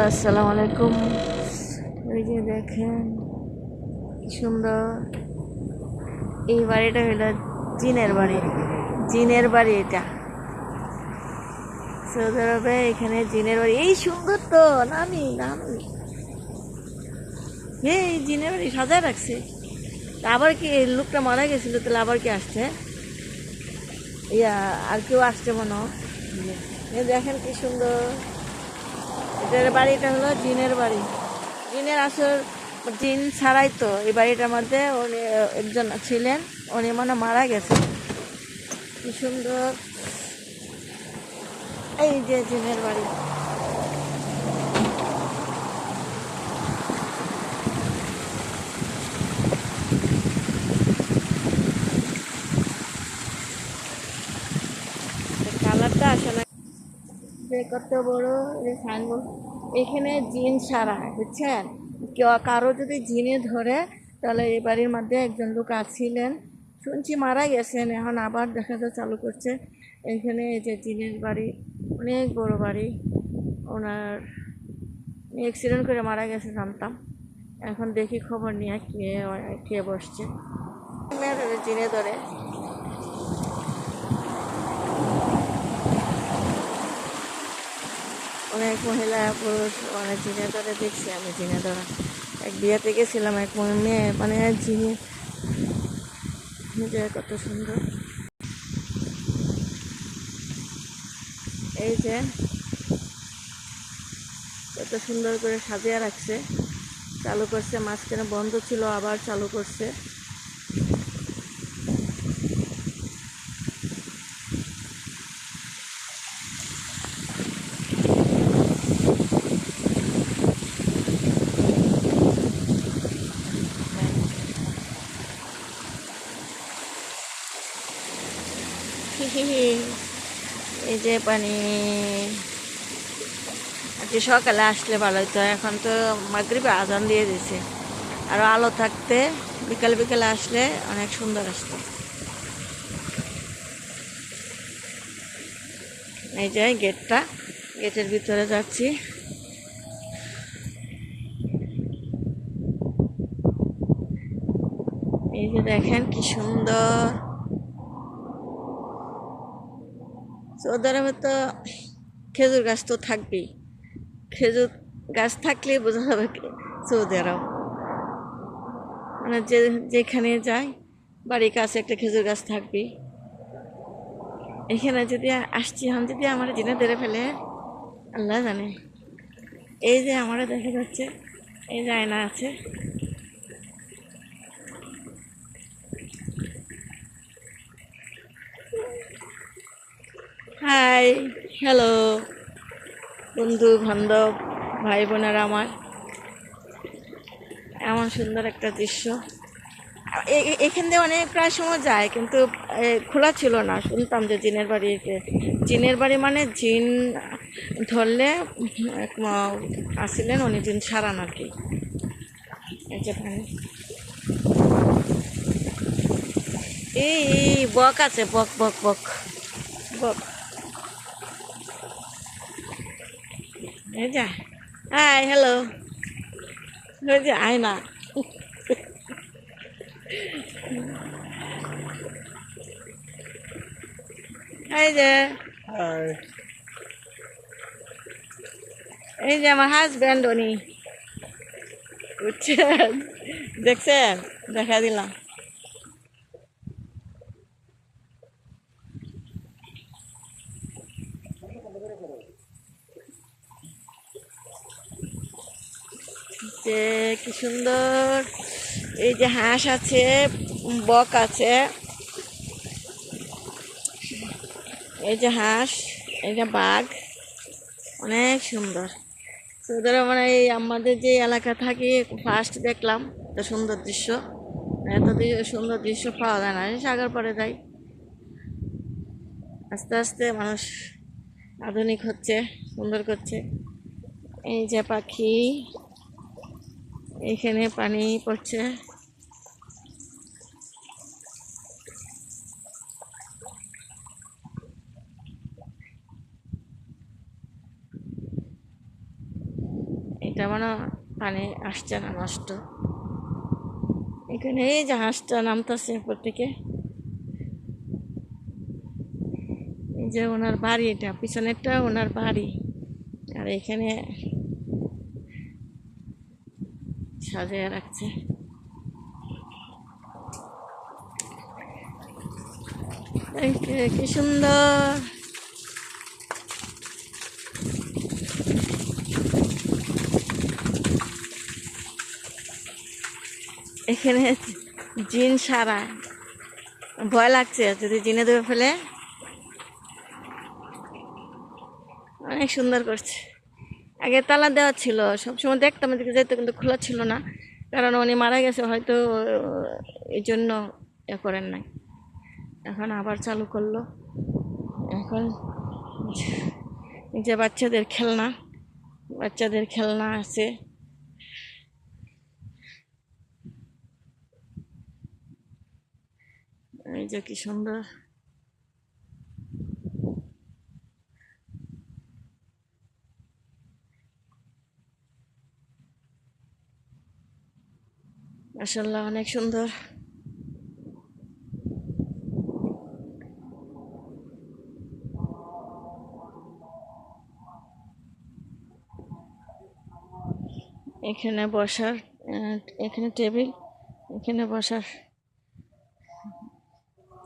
আসসালামু আলাইকুম ওই যে দেখেন, কি সুন্দর। এই বাড়িটা হলো জিনের বাড়ি। জিনের বাড়ি এটা। সৌদি আরবে এখানে জিনের বাড়ি। এই সুন্দর তো, নামি নামি। এই জিনের বাড়ি সাজায় রাখছে। আবার কি লোকটা মারা গেছিল, তাহলে আবার কি আসছে? ইয়া, আর কেউ আসছে মনে। দেখেন কি সুন্দর। এটার বাড়িটা হলো জিনের বাড়ি। জিনের আসল জিন ছাড়াই তো এই বাড়িটার মধ্যে উনি একজন ছিলেন। উনি মনে মারা গেছে। কি সুন্দর। এই যে জিনের বাড়ি। কালারটা আসলে যে কত বড় এই সাইনবোর্ড এখানে জিন সারা বুঝছেন? কেউ কারও যদি জিনে ধরে, তাহলে এই বাড়ির মধ্যে একজন লোক আছিলেন। শুনছি মারা গেছেন, এখন আবার দেখা যায় চালু করছে। এখানে এই যে জিনের বাড়ি, অনেক বড় বাড়ি। ওনার অ্যাক্সিডেন্ট করে মারা গেছে, জানতাম। এখন দেখি খবর নিয়ে কে কে বসছে। জিনে ধরে। অনেক মহিলা, পুরুষ, অনেক জিনে ধরে দেখছি আমি জিনে ধরা এক বিয়েতে গেছিলাম, এক মেয়ে মানে জিনে যে কত সুন্দর। এই যে, কত সুন্দর করে সাজিয়ে রাখছে। চালু করছে, মাঝখানে বন্ধ ছিল, আবার চালু করছে এই যে পানি। আজকে সকালে আসলে ভালো হতো এখন তো মাগরিবে আজান দিয়ে দিছে আরও আলো থাকতে বিকাল বিকালে আসলে অনেক সুন্দর আসতো। এই যে গেটটা, গেটের ভিতরে যাচ্ছি। এই যে দেখেন কি সুন্দর। সৌদি আরবে তো খেজুর গাছ তো থাকবেই। খেজুর গাছ থাকলেই বোঝা যাবে সৌদি আরব মানে যে যেখানে যাই বাড়ির কাছে একটা খেজুর গাছ থাকবেই। এখানে যদি আসছি আমি যদি আমার জিনে ধরে ফেলে, আল্লাহ জানে। এই যে আমারও দেখা যাচ্ছে, এই যে আয়না আছে। হাই হ্যালো বন্ধু, বান্ধব ভাই বোনেরা আমার। এমন সুন্দর একটা দৃশ্য। এখান দিয়ে অনেক প্রায় সময় যায়, কিন্তু খোলা ছিল না। শুনতাম যে জিনের বাড়িতে জিনের বাড়ি মানে জিন ধরলে আসিলেন, উনি জিন সারান আর কি। এই, বক আছে, বক বক বক। বক। এই যে হাই হ্যালো ওই যে আয় না। এই যে। এই যে আমার হাজব্যান্ড উনি। বুঝছেন দেখছেন? দেখা দিলাম। যে কি সুন্দর। এই যে হাঁস আছে, বক আছে। এই যে হাঁস, এই যে বাঘ। অনেক সুন্দর। সুন্দর মানে এই আমাদের যে এলাকা থাকি ফার্স্ট দেখলাম, এত সুন্দর দৃশ্য। এত সুন্দর দৃশ্য পাওয়া যায় না। সাগর পরে যাই। আস্তে আস্তে মানুষ আধুনিক হচ্ছে, সুন্দর করছে। এই যে পাখি এখানে পানি পড়ছে। এটা মানে পানি আসছে না, নষ্ট। এখানে এই জাহাজটা নামতেছে উপর থেকে। এই যে ওনার বাড়ি এটা, পিছনেরটা ওনার বাড়ি। আর এখানে সাজিয়ে রাখছে। কি- সুন্দর। এখানে জিন সারা। ভয় লাগছে, যদি জিনে দেবে ফেলে। অনেক সুন্দর করছে। আগে তালা দেওয়া ছিল, সবসময় দেখতাম এদিকে যেতে কিন্তু খোলা ছিল না, কারণ উনি মারা গেছে, হয়তো এই জন্য এ করেন নাই। এখন আবার চালু করল। এখন যে বাচ্চাদের খেলনা বাচ্চাদের খেলনা আছে। এই যে কি সুন্দর। মাসাল্লাহ অনেক সুন্দর। এখানে বসার এখানে টেবিল, এখানে বসার।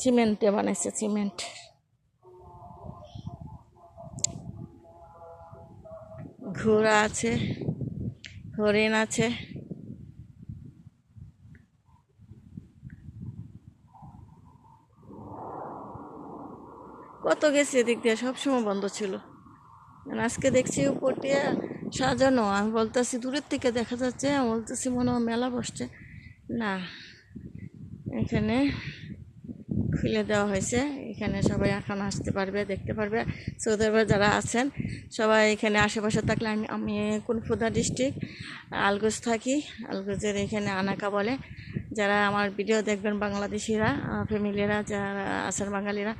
সিমেন্টে বানাইছে, সিমেন্ট। ঘোড়া আছে, হরিণ আছে। কত গেছি এদিক দিয়ে সবসময় বন্ধ ছিল। আর আজকে দেখছি উপর দিয়ে সাজানো, আমি বলতেছি, দূরের থেকে দেখা যাচ্ছে? আমি বলতেছি, মনে হয় মেলা বসছে। না, এখানে খুলে দেওয়া হয়েছে। এখানে সবাই এখন আসতে পারবে, দেখতে পারবে। সৌদি আরবে যারা আছেন, সবাই এখানে আশেপাশে থাকলে আমি আমি কুনফুদা ডিস্ট্রিক্ট, আলগোজ থাকি। আলগোজের এখানে আনাকা বলে। যারা আমার ভিডিও দেখবেন বাংলাদেশিরা ফ্যামিলিরা, যারা আছেন বাঙালিরা,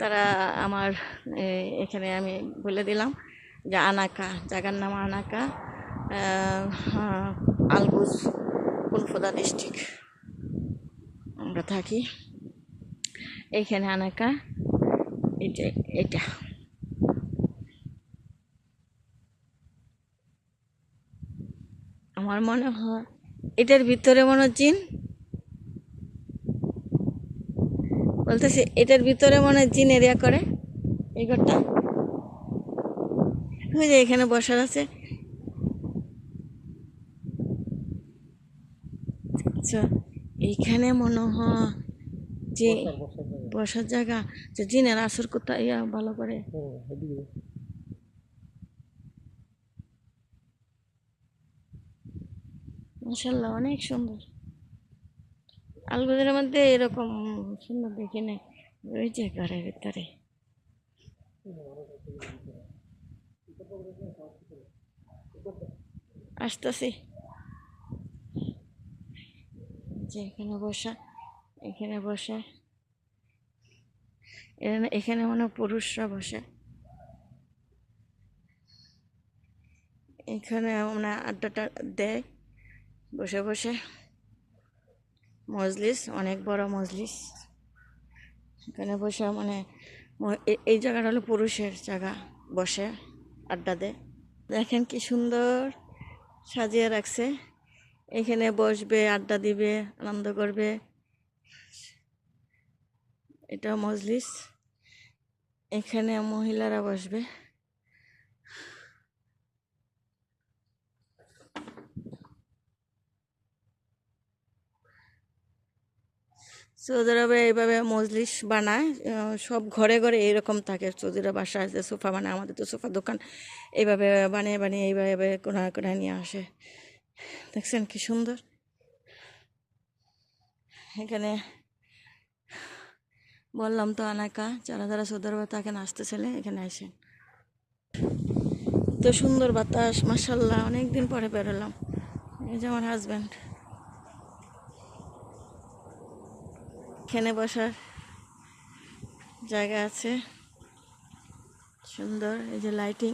তারা আমার এখানে আমি বলে দিলাম যে আনাকা জায়গার নাম আনাকা আলগুজ কুনফুদা ডিস্ট্রিক্ট আমরা থাকি এইখানে আনাকা, এটা এটা। আমার মনে হয় এটার ভিতরে মনে জিন। বলতেছি এটার ভিতরে মনে হয় জিন এরিয়া করে এই ঘরটা। ওই যে এখানে বসার আছে। আচ্ছা এইখানে মনে হয় যে বসার জায়গা। যে জিনের আসর কোথায়? ইয়া ভালো করে। মাসাল্লাহ অনেক সুন্দর। আলগুদের মধ্যে এরকম সুন্দর দেখি নেই। রয়েছে ঘরের ভিতরে। আসতেছি। যে এখানে বসা, এখানে বসে। এখানে- এখানে মনে পুরুষরা বসে। এখানে মানে আড্ডাটা দেয়, বসে বসে। মজলিস, অনেক বড় মজলিস। এখানে বসে মানে এই জায়গাটা হলো পুরুষের জায়গা, বসে আড্ডা দেয়। দেখেন কি সুন্দর সাজিয়ে রাখছে। এখানে বসবে, আড্ডা দিবে, আনন্দ করবে। এটা মজলিস। এখানে মহিলারা বসবে। সৌদি আরবে এইভাবে মজলিস বানায় সব ঘরে ঘরে এইরকম থাকে। সৌদিরা বাসায় যে সোফা বানায়, আমাদের তো সোফা দোকান এইভাবে বানিয়ে বানিয়ে এইভাবে কোনা কোনায় নিয়ে আসে। দেখছেন কি সুন্দর? এখানে বললাম তো আনাকা যারা যারা সৌদি আরবে থাকেন, আসতে ছেলে এখানে আসেন। তো সুন্দর বাতাস মাসাল্লাহ অনেক দিন পরে বেরোলাম এই যে আমার হাজব্যান্ড এখানে বসার জায়গা আছে। সুন্দর এই যে লাইটিং